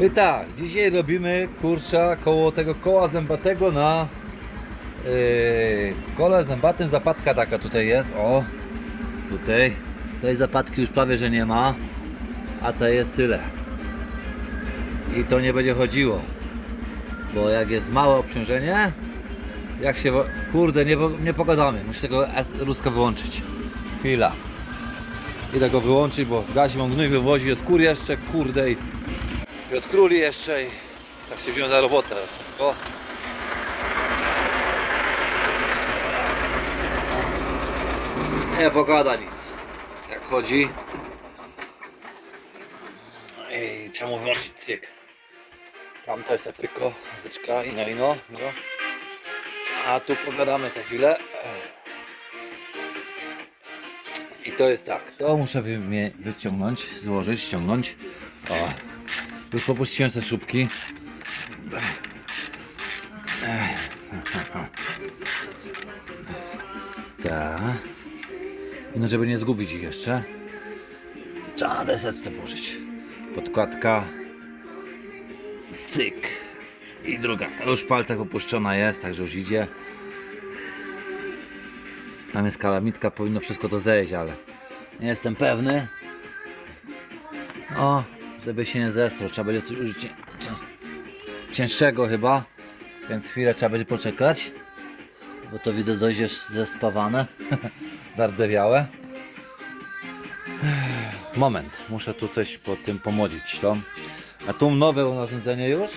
I tak, dzisiaj robimy kurcza koło tego koła zębatego na yy, kole zębatym. Zapadka taka tutaj jest, o tutaj, tej zapadki już prawie, że nie ma a to jest tyle. I to nie będzie chodziło bo jak jest małe obciążenie jak się, kurde nie, nie pogadamy, muszę tego ruska wyłączyć. Chwila. Idę go wyłączyć, bo w gazie mam gnój wywozi od kur jeszcze, kurde i, i króli jeszcze i tak się wziąłem za robotę teraz. O. Nie pogada nic. Jak chodzi. Ej, czemu wyłączyć cyk? Tam to jest tylko zwyczka i no i no. no. A tu pogadamy za chwilę. I to jest tak, to muszę wyciągnąć, złożyć, ściągnąć. O, już popuściłem te szubki. Tak. No żeby nie zgubić ich jeszcze. Trzeba na deseczce położyć. Podkładka. Cyk. I druga. Już w palcach opuszczona jest, także już idzie. Tam jest kalamitka, powinno wszystko to zejść, ale nie jestem pewny. O, żeby się nie zestrał, trzeba będzie coś użyć cię- cię- cięższego chyba, więc chwilę trzeba będzie poczekać, bo to widzę dość jest zespawane, zardzewiałe. Moment, muszę tu coś po tym pomodzić to. A tu nowe urządzenie już.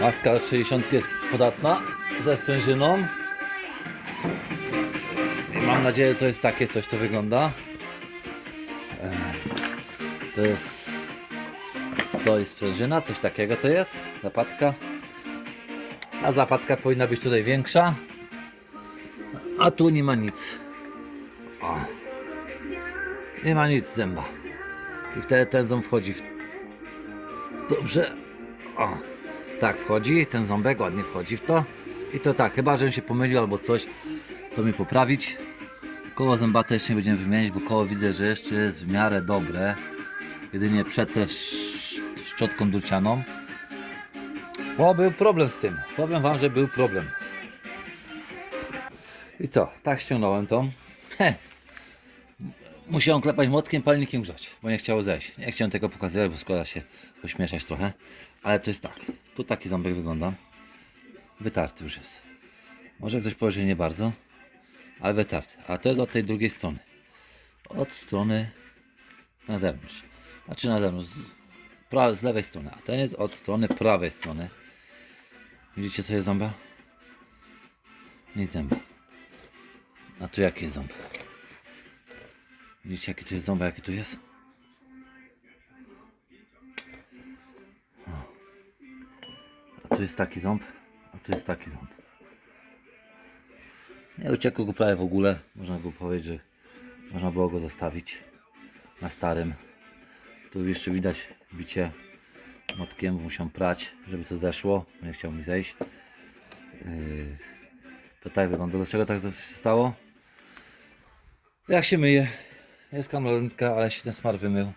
Maska 60 jest podatna ze sprężyną. I mam nadzieję, to jest takie coś, to wygląda. E, To jest. To jest sprężyna, coś takiego to jest. Zapadka. A zapadka powinna być tutaj większa. A tu nie ma nic. O. Nie ma nic zęba. I wtedy ten ząb wchodzi w. Dobrze. O. Tak wchodzi, ten ząbek ładnie wchodzi w to. I to tak, chyba że się pomylił albo coś, to mi poprawić. Koło zębate jeszcze nie będziemy wymieniać, bo koło widzę, że jeszcze jest w miarę dobre. Jedynie przetrę sz- szczotką dulcianą. Bo był problem z tym. Powiem wam, że był problem. I co? Tak ściągnąłem to. Musiałem klepać młotkiem, palnikiem grzać, bo nie chciało zejść. Nie chciałem tego pokazywać, bo składa się pośmieszać trochę. Ale to jest tak. Tu taki ząbek wygląda. Wytarty już jest. Może ktoś powie, że nie bardzo, ale wytarty. A to jest od tej drugiej strony. Od strony na zewnątrz. Znaczy na zewnątrz. Z, lewej strony. A ten jest od strony prawej strony. Widzicie co jest ząba? Nic zęba. A tu jaki jest ząb? Widzicie jaki tu jest ząb, a jaki tu jest? A tu jest taki ząb, a tu jest taki ząb. Nie uciekł go prawie w ogóle. Można go powiedzieć, że można było go zostawić na starym. Tu jeszcze widać bicie motkiem, musiałem prać, żeby to zeszło. Nie chciał mi zejść. Yy, To tak wygląda. Dlaczego tak się stało? Jak się myje, jest kamerunka, ale się ten smar wymył.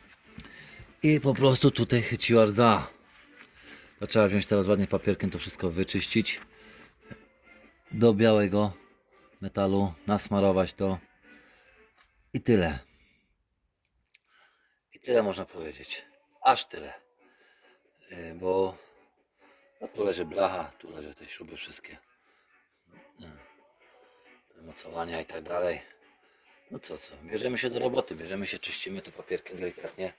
I po prostu tutaj chyciła rdza. To trzeba wziąć teraz ładnie papierkiem to wszystko wyczyścić. Do białego metalu, nasmarować to. I tyle. I tyle można powiedzieć. Aż tyle. Yy, Bo no, tu leży blacha, tu leży te śruby wszystkie. Yy, Mocowania i tak dalej. No co, co, bierzemy się do roboty, bierzemy się, czyścimy to papierkiem delikatnie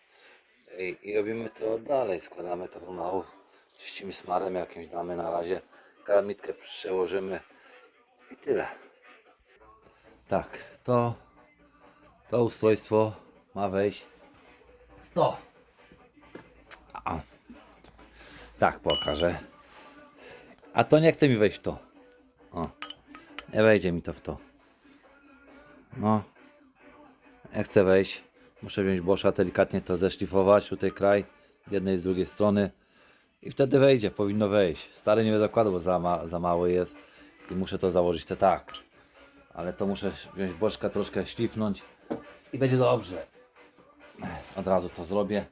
i, i robimy to dalej, składamy to pomału, czyścimy smarem jakimś, damy na razie, kalamitkę przełożymy i tyle. Tak, to, to ustrojstwo ma wejść w to. A, tak pokażę. A to nie chce mi wejść w to. O, nie wejdzie mi to w to. No, jak chcę wejść, muszę wziąć bosza, delikatnie to zeszlifować, tutaj kraj, z jednej i z drugiej strony i wtedy wejdzie, powinno wejść. Stary nie będę bo za, ma, za mały jest i muszę to założyć te tak. Ale to muszę wziąć boczka, troszkę szlifnąć i będzie dobrze. Od razu to zrobię.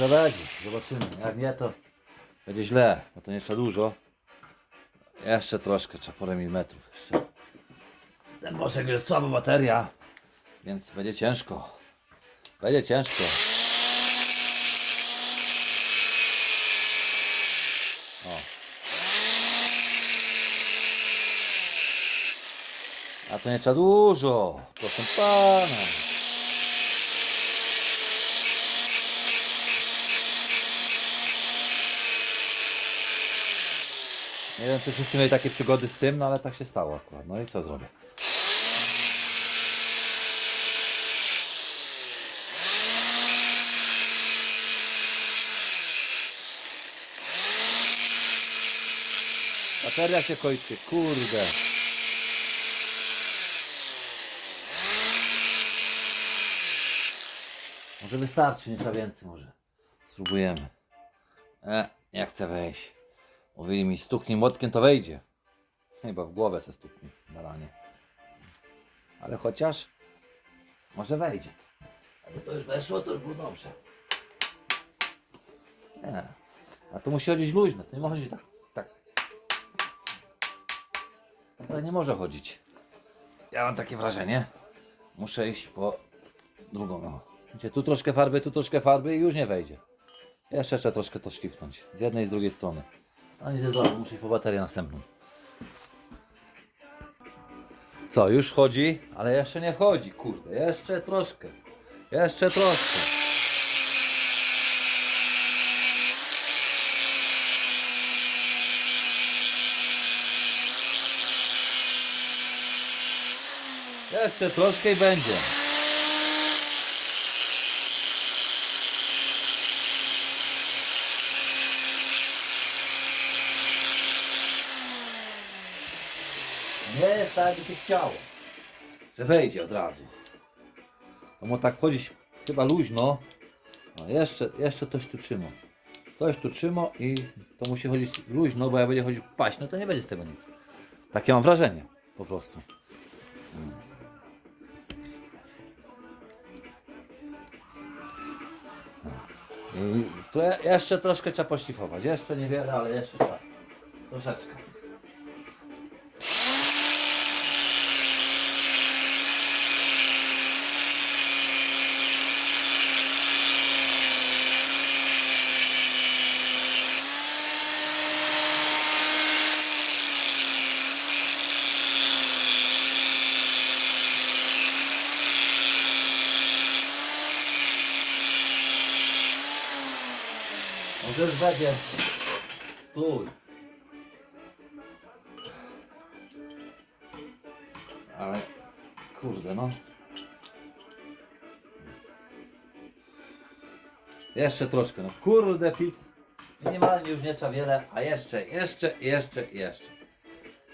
Będzie, zobaczymy. Jak nie, to będzie źle, bo to nie trzeba dużo. Jeszcze troszkę, trzeba parę milimetrów jeszcze. Ten boczek jest słaba bateria, więc będzie ciężko. Będzie ciężko. O. A to nie trzeba dużo, proszę pana. Nie wiem, czy wszyscy mieli takie przygody z tym, no ale tak się stało akurat. No i co zrobię? Bateria się kończy, kurde. Może wystarczy, nie trzeba więcej może. Spróbujemy. E, nie chcę wejść. Mówili mi, stuknij młotkiem, to wejdzie. Chyba w głowę se stuknij, baranie. Ale chociaż może wejdzie. Jakby to już weszło, to już było dobrze. Nie. A to musi chodzić luźno, to nie może chodzić tak. tak. Ale nie może chodzić. Ja mam takie wrażenie. Muszę iść po drugą. No. Widzicie, tu troszkę farby, tu troszkę farby i już nie wejdzie. Jeszcze trzeba troszkę to szlifnąć. Z jednej i z drugiej strony. A nie zdążę, muszę po baterię następną. Co, już wchodzi? Ale jeszcze nie wchodzi, kurde. Jeszcze troszkę. Jeszcze troszkę. Jeszcze troszkę i będzie. Nie tak, jakby się chciało. Że wejdzie od razu. To mu tak wchodzić chyba luźno. No jeszcze, jeszcze coś tu trzyma. Coś tu trzyma i to musi chodzić luźno, bo jak będzie chodzić paść, no to nie będzie z tego nic. Takie mam wrażenie, po prostu. I to je- jeszcze troszkę trzeba poszlifować. Jeszcze niewiele, ale jeszcze trzeba. Troszeczkę. Może już będzie. Stój. Ale kurde no. Jeszcze troszkę, no kurde fix. Minimalnie już nie trzeba wiele, a jeszcze, jeszcze, jeszcze, jeszcze.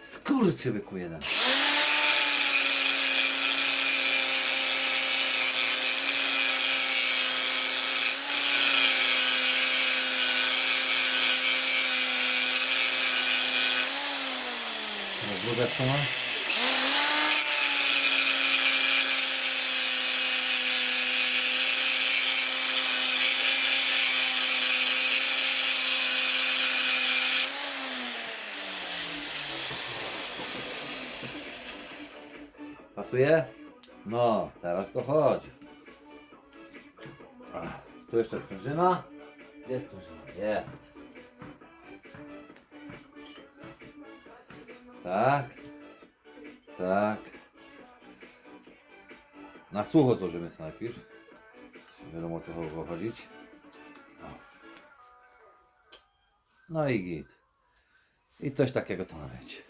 Skurczybyku jeden. Strona. Pasuje? No, teraz to chodzi. Tu jeszcze sprężyna. Jest sprężyna, jest. Tak. Tak. Na sucho złożymy sobie najpierw. Nie wiadomo o co chodzić. No i git. I coś takiego to ma być.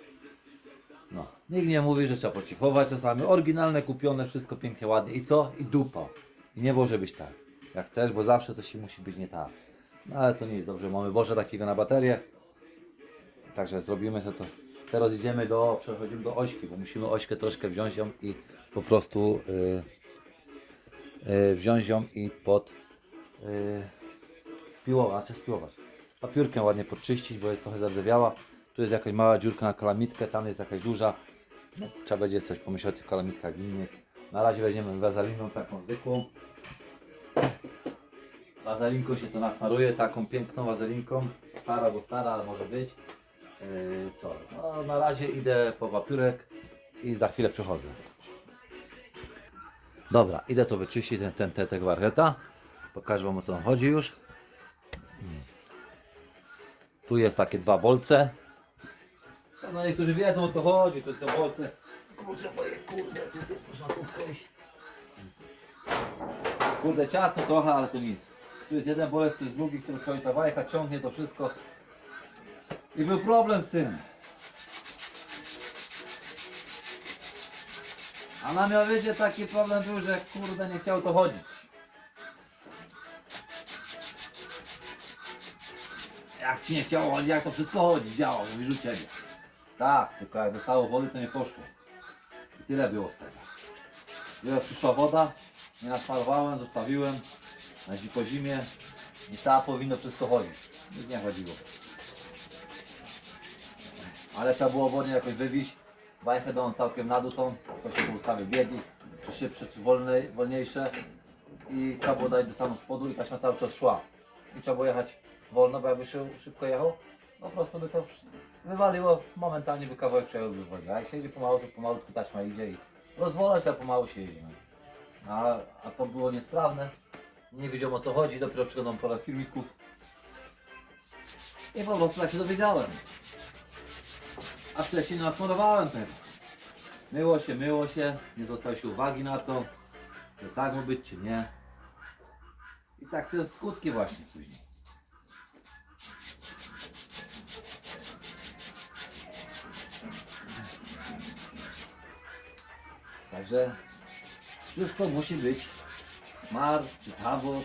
No. Nikt nie mówi, że trzeba pocifować czasami. Oryginalne, kupione, wszystko pięknie, ładnie. I co? I dupa. I nie może być tak. Jak chcesz, bo zawsze coś się musi być nie tak. No ale to nic, dobrze, mamy Boże takiego na baterię. Także zrobimy to, to. Teraz idziemy do, przechodzimy do ośki, bo musimy ośkę troszkę wziąć ją i po prostu y, y, wziąć ją i pod y, spiłować, znaczy spiłować. Papiurkiem ładnie podczyścić, bo jest trochę zardzewiała. Tu jest jakaś mała dziurka na kalamitkę, tam jest jakaś duża. No, trzeba będzie coś pomyśleć o tych kalamitkach innych. Na razie weźmiemy wazaliną taką zwykłą. Wazelinką się to nasmaruje, taką piękną wazelinką. Stara, bo stara, ale może być. Yy, co? No, na razie idę po papiurek i za chwilę przychodzę. Dobra, idę to wyczyścić, ten, ten, ten, tego warcheta. Pokażę wam o co nam chodzi już. Mm. Tu jest takie dwa bolce. No niektórzy wiedzą o co chodzi, to są bolce. Kurczę, moje kurde, tutaj można tu wejść. Kurde, ciasno trochę, ale to nic. Tu jest jeden bolec, tu jest drugi, który przychodzi ta wajcha, ciągnie to wszystko. I był problem z tym. A na mianowicie taki problem był, że kurde nie chciał to chodzić. Jak ci nie chciało chodzić, jak to wszystko chodzi, działa, mówisz u ciebie. Tak, tylko jak dostało wody, to nie poszło. I tyle było z tego. Jak przyszła woda, nie nasmarowałem, zostawiłem na dziko zimie i ta powinno wszystko chodzić. Nic nie chodziło. Ale trzeba było wodnie jakoś wybić. Bajkę dałem całkiem nadutą, to się tu ustawił biegi, czy szybsze, czy wolne, wolniejsze. I trzeba było dać do samego spodu i taśma cały czas szła. I trzeba było jechać wolno, bo jakby się szybko jechał, no po prostu by to wywaliło, momentalnie by kawałek przejąłby w wodzie. A jak się jedzie pomału, to pomalutku taśma idzie i rozwala się, a pomału się jedzie. No. A, a to było niesprawne. Nie wiedziałem o co chodzi, dopiero przyglądam parę filmików. I po prostu tak się dowiedziałem. A wcześniej nasmarowałem tego. Myło się, myło się, nie zwracał się uwagi na to, że tak ma być czy nie. I tak jest skutki właśnie później. Także wszystko musi być smar, czy tabor,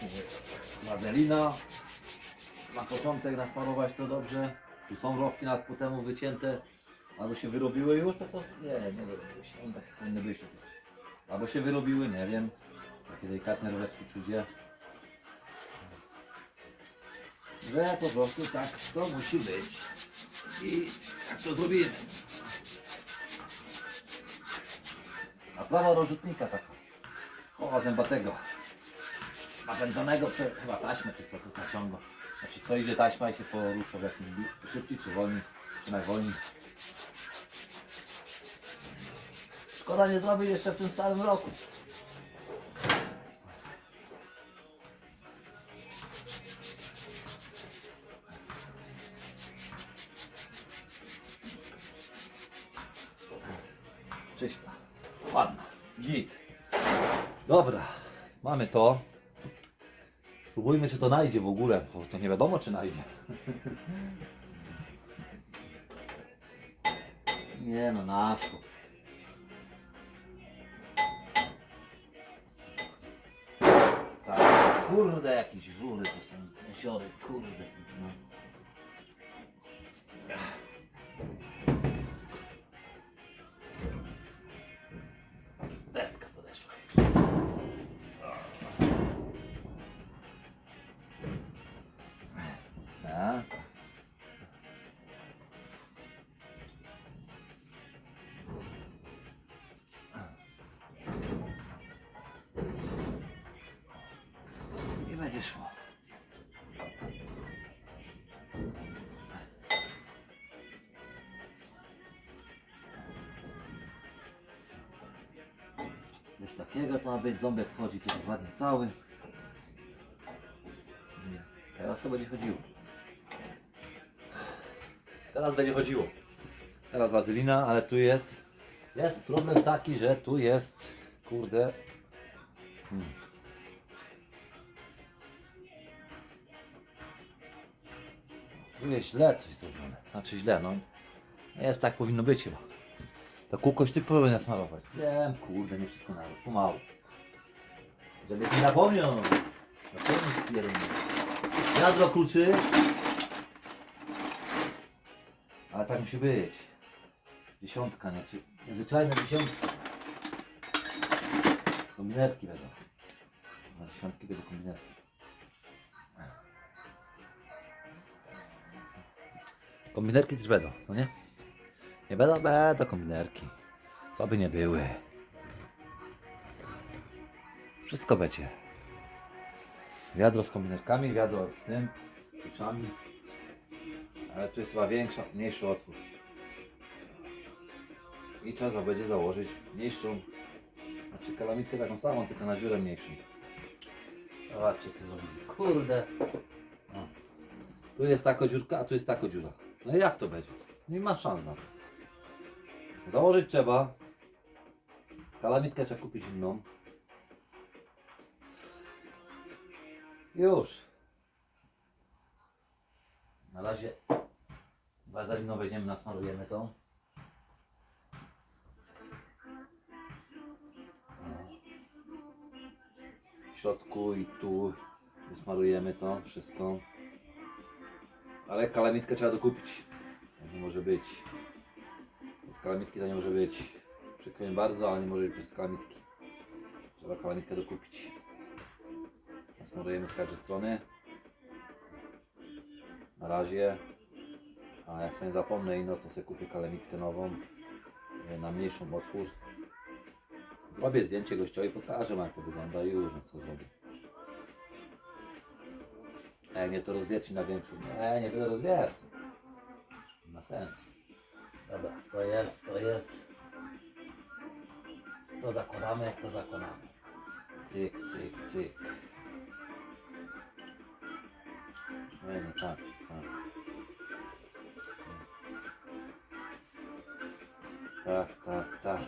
czy wazelina. Na początek nasmarować to dobrze. Tu są rowki nad płotemu wycięte. Albo się wyrobiły już po prostu? Nie, nie się. One takie powinny być tutaj. Albo się wyrobiły, nie wiem. Takie delikatne roweczki czudzie. Że po prostu tak to musi być. I tak to zrobimy. A prawa rozrzutnika taka. O, zębatego. Napędzonego przez chyba taśmę, czy co to naciąga. Znaczy co idzie taśma i się porusza w jakimś szybciej czy wolniej, czy najwolniej. Szkoda nie zrobić jeszcze w tym starym roku. Czysta. Ładna. Git. Dobra. Mamy to. Spróbujmy, czy to najdzie w ogóle, bo to nie wiadomo, czy najdzie. Nie no, naszło. Tak, kurde, jakieś żury to są, jesiory, kurde. No. Coś takiego to ma być, ząbek wchodzi tu ładnie cały. Teraz to będzie chodziło. Teraz będzie chodziło. Teraz wazylina, ale tu jest. Jest problem taki, że tu jest. Kurde. Hmm. Tu jest źle coś zrobione. Znaczy źle, no. Jest tak powinno być chyba. To kółkoś ty powinien smarować. Wiem, kurde, nie wszystko naraz. Pomału. Żeby nie zapomniał. Na pewno spierdolę. Jadro kluczy. Ale tak musi być. Dziesiątka, niezwy- niezwyczajna dziesiątka. Kombinerki będą. Na dziesiątki będą kombinerki. Kombinerki też będą, no nie? Nie będą, będą kombinerki. Co by nie były. Wszystko będzie. Wiadro z kombinerkami, wiadro z tym, kluczami. Ale tu jest chyba większa, mniejszy otwór. I trzeba będzie założyć mniejszą, znaczy kalamitkę taką samą, tylko na dziurę mniejszą. Zobaczcie co zrobili. Kurde. No. Tu jest taka dziurka, a tu jest taka dziura. No i jak to będzie? Nie ma szans na to. Założyć trzeba. Kalamitkę trzeba kupić inną. Już. Na razie wazeliną weźmiemy, nasmarujemy tą. W środku i tu smarujemy to wszystko. Ale kalamitkę trzeba dokupić. Tak nie może być. Bez kalamitki to nie może być. Przykro mi bardzo, ale nie może być bez kalamitki. Trzeba kalamitkę dokupić. Nasmarujemy z każdej strony. Na razie. A jak sobie zapomnę ino, to sobie kupię kalamitkę nową. e, Na mniejszą otwór. Zrobię zdjęcie gościowi, pokażę jak to wygląda i już, no co zrobię. E, nie to rozwierci na większą. Nie, nie będę rozwiercał. Nie ma sensu. Dobra, to jest, to jest. To zakładamy, to zakładamy. Cyk, cyk, cyk. Nie, nie tak, tak. Tak, tak, tak.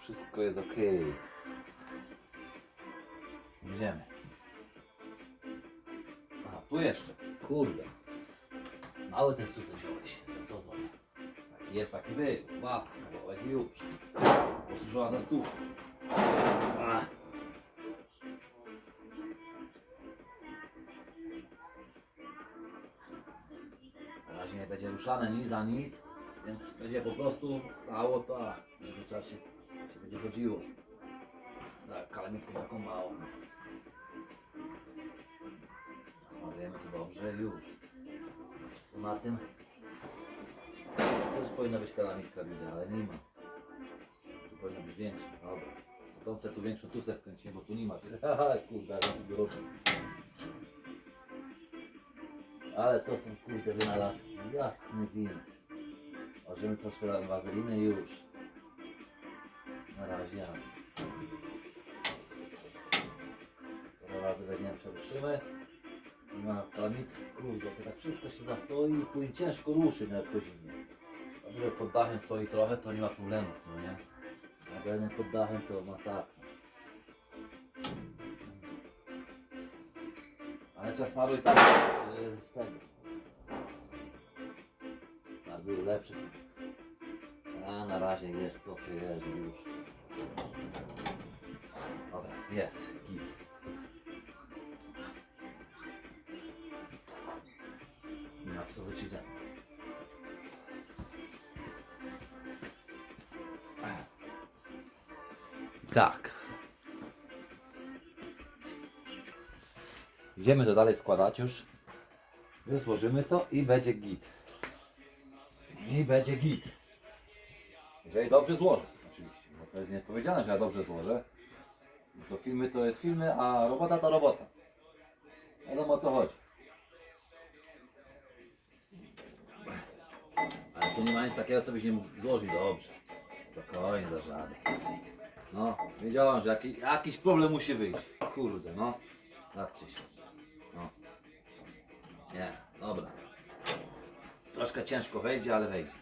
Wszystko jest ok. Idziemy. Tu jeszcze. Kurde. Mały ten stusek wziąłeś. Co za. Taki jest, taki był. Ławka, kawałek i już. Posłużyła za stół. A. Na razie nie będzie ruszane nic za nic, więc będzie po prostu stało to, a w międzyczasie się będzie chodziło. Za kalamitką taką małą. Dobrze już. Na tym też powinna być kalamitka widzę, ale nie ma. Tu powinna być większa, dobra. Tą se tu większą, tu se wkręcimy, bo tu nie ma. Kurde, ale. Ale to są kurde wynalazki. Jasny gwint. Możemy troszkę wazeliny już. Na razie. ja. Parę razy weźmiemy. Ma kalamity. Kurde, to tak wszystko się zastoi i później ciężko ruszy jak po zimie. Dobrze, pod dachem stoi trochę, to nie ma problemu z tym, nie? Jak będę pod dachem, to masakra. Ale trzeba smaruj tak yy, tego. Smar był lepszy. A na razie jest to co jest już. Dobra, jest, git. Tak. Idziemy to dalej składać już. Już złożymy to i będzie git. I będzie git. Jeżeli dobrze złożę, oczywiście. Bo to jest nieodpowiedzialne, że ja dobrze złożę. To filmy to jest filmy, a robota to robota. Wiadomo o co chodzi. Ale tu nie ma nic takiego, co byś nie mógł złożyć dobrze. Spokojnie. No, wiedziałam, że jakiś, jakiś problem musi wyjść. Kurde, no. Patrzcie się. No. Nie, dobra. Troszkę ciężko wejdzie, ale wejdzie.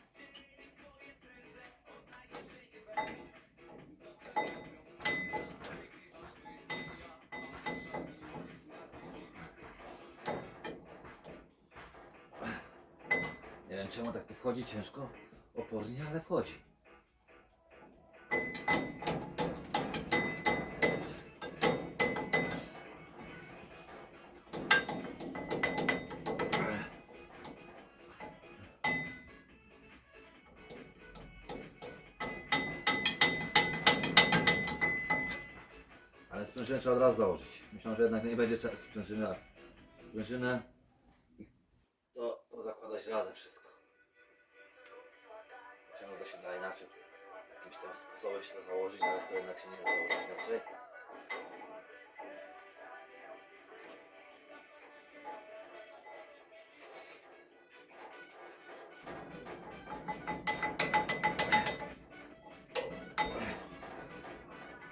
Nie wiem czemu tak tu wchodzi ciężko, opornie, ale wchodzi. Trzeba od razu założyć. Myślałem, że jednak nie będzie sprężyna. Sprężynę to, to zakładać razem wszystko. Czemu to się da inaczej? Jakimś tam sposobem się to założyć, ale to jednak się nie da założyć inaczej.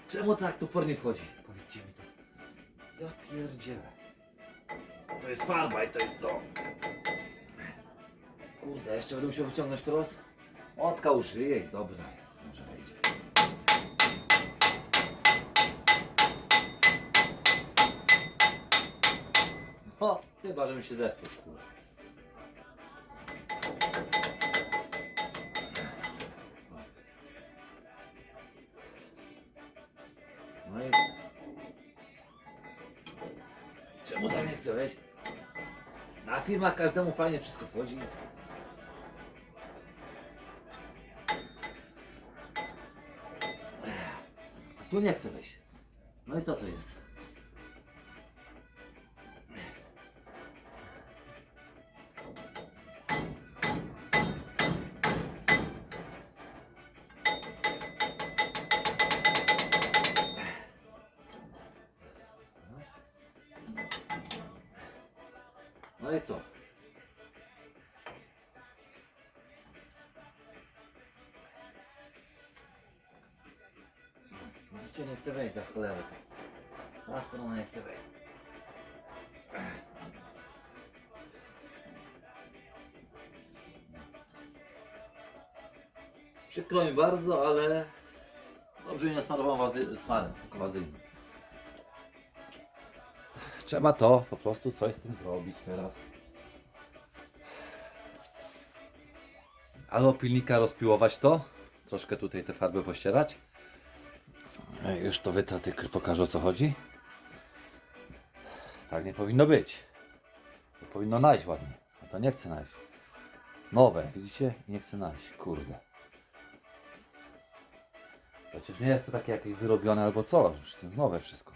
Czemu tak topornie wchodzi? Powiedzcie mi to. Jest farba i to jest to. Kurde, jeszcze będę musiał wyciągnąć teraz? Otka użyję i dobra, może wejdzie. O, chyba, że mi się zestół kurde. Czemu tak nie chce wejść? Na firmach każdemu fajnie wszystko wchodzi. A tu nie chce wejść. No i co to jest? Przykro mi bardzo, ale dobrze nie smarowałem wazy- smarem, tylko wazyliną. Trzeba to po prostu coś z tym zrobić teraz. Albo pilnika rozpiłować to, troszkę tutaj te farby pościerać. Już to wytrę, tylko pokażę o co chodzi. Tak nie powinno być. To powinno najść ładnie. A to nie chce najść. Nowe, widzicie? Nie chce najść. Kurde. Przecież nie jest to takie jakieś wyrobione albo co. Już to jest nowe wszystko.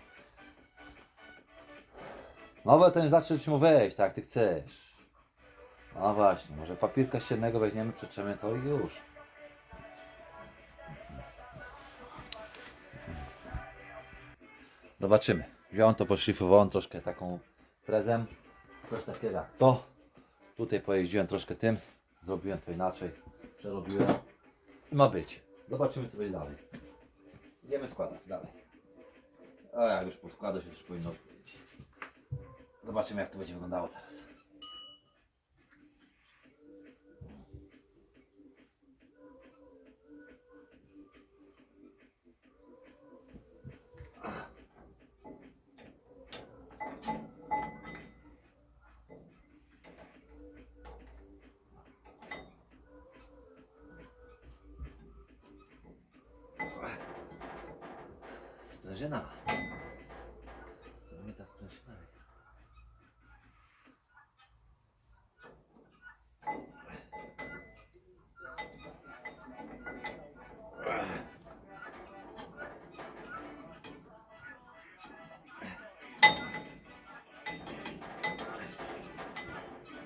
Nowe to nie znaczy, że mu wejść, tak ty chcesz. No właśnie, może papierka ściennego weźmiemy, przetrzemy to i już. Zobaczymy. Wziąłem to, poszlifowałem troszkę taką frezem. Coś takiego jak to. Tutaj pojeździłem troszkę tym. Zrobiłem to inaczej. Przerobiłem. Ma być. Zobaczymy co będzie dalej. Idziemy składać dalej. A jak już poskłada się, już powinno być. Zobaczymy jak to będzie wyglądało teraz. Sprężyna. Co mi ta sprężyna jest?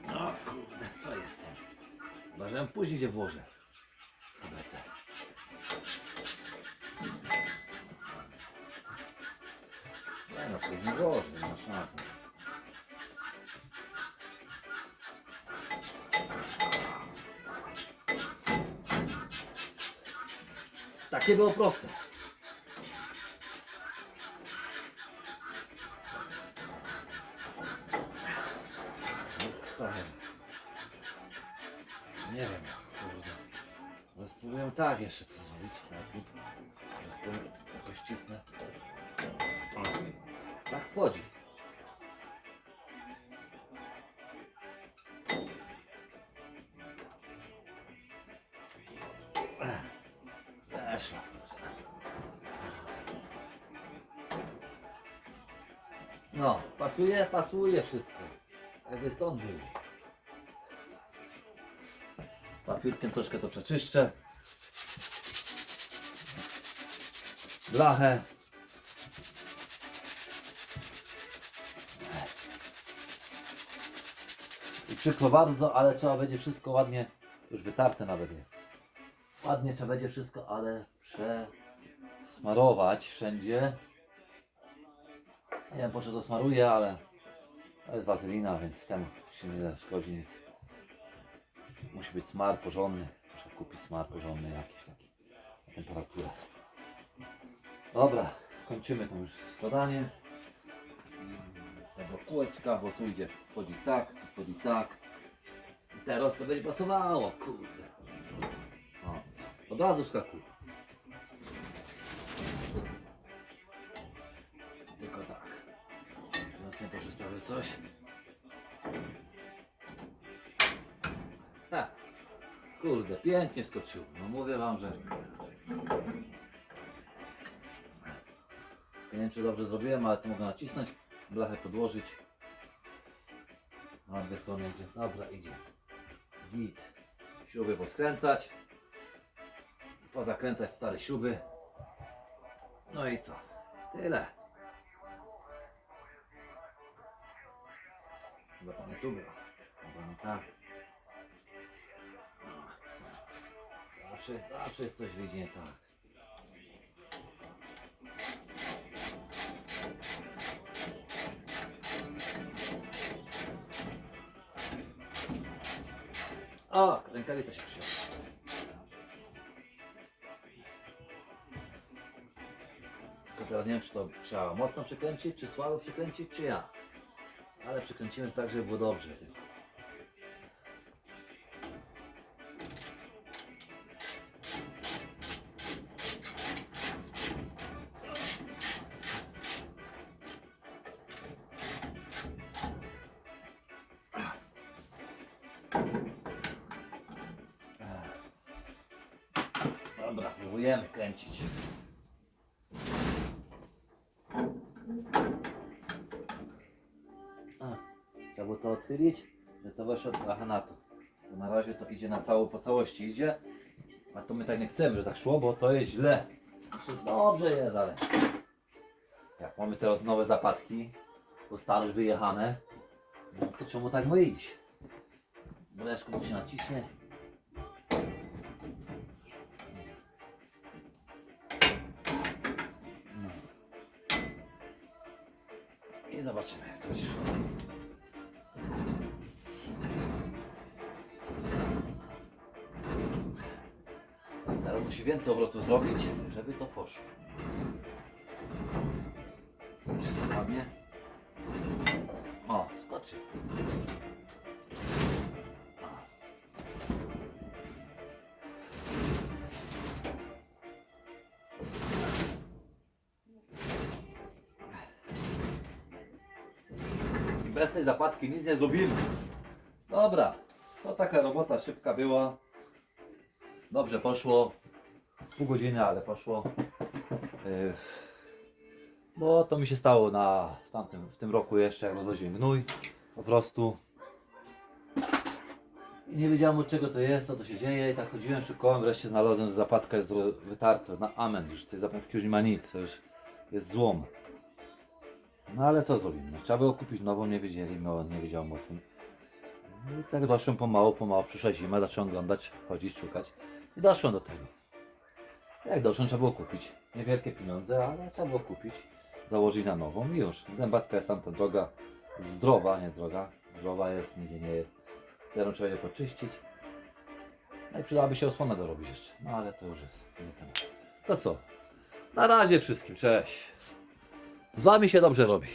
No kurde, co jest ją później gdzie włożę. Szans. Takie było proste. Nie wiem, kurde. No spróbuję tak jeszcze to zrobić. No, pasuje, pasuje wszystko. Jakby stąd był. Papierkiem troszkę to przeczyszczę. Blachę. I przykro bardzo, ale trzeba będzie wszystko ładnie, już wytarte nawet jest. Ładnie trzeba będzie wszystko, ale przesmarować wszędzie. Nie wiem po co to smaruję, ale to jest wazelina, więc temu się nie zaszkodzi nic. Musi być smar porządny. Muszę kupić smar porządny jakiś taki na temperaturę. Dobra, kończymy to już składanie tego kółeczka, bo tu idzie, wchodzi tak, tu wchodzi tak. I teraz to będzie pasowało, kurde. O, od razu skakuj. Poprzestawię coś. Ha, kurde, pięknie skoczył. No mówię wam, że... Nie wiem czy dobrze zrobiłem, ale to mogę nacisnąć, blachę podłożyć. Na dwie strony idzie. Dobra, idzie. Git. Śruby poskręcać. Pozakręcać stare śruby. No i co? Tyle. Tu było. Chyba nie tak. No. Zawsze, zawsze jest coś wyjdzie nie tak. O, rękawica się przyjął. Tylko teraz nie wiem, czy to trzeba mocno przykręcić, czy słabo przykręcić, czy ja. Ale przykręcimy tak, żeby było dobrze. Tylko. Odchylić, że to weszło trochę na to. Na razie to idzie na całą, po całości idzie, a to my tak nie chcemy, że tak szło, bo to jest źle. Znaczy, dobrze jest, ale jak mamy teraz nowe zapadki, bo stare już wyjechane, no to czemu tak ma iść? Breszku tu się naciśnie. No. I zobaczymy jak to będzie szło. Musi więcej obrotów zrobić, żeby to poszło. Czy zapadnie? O, skoczy. Bez tej zapadki nic nie zrobimy. Dobra, to taka robota szybka była. Dobrze poszło. Pół godziny, ale poszło. Yy, Bo to mi się stało na w tamtym, w tym roku jeszcze, jak rozwoziłem gnój. Po prostu. I nie wiedziałem od czego to jest, co to się dzieje. I tak chodziłem, szukałem, wreszcie znalazłem, jest ro- wytarta na amen. Już tej zapadki już nie ma nic, to już jest złom. No ale co zrobimy? No, trzeba było kupić nową, nie wiedzieliśmy, nie wiedziałem o tym. No I tak doszłem pomału, pomału, przyszła zima, zacząłem oglądać, chodzić, szukać i doszłem do tego. Jak doszłem, trzeba było kupić. Niewielkie pieniądze, ale trzeba było kupić, założyć na nową i już. Zębatka jest tamta droga, zdrowa, nie droga, zdrowa jest, nigdzie nie jest. Teraz trzeba je poczyścić. No i przydałaby się osłonę dorobić jeszcze, no ale to już jest nie temat. To co? Na razie wszystkim, cześć. Z wami się dobrze robi.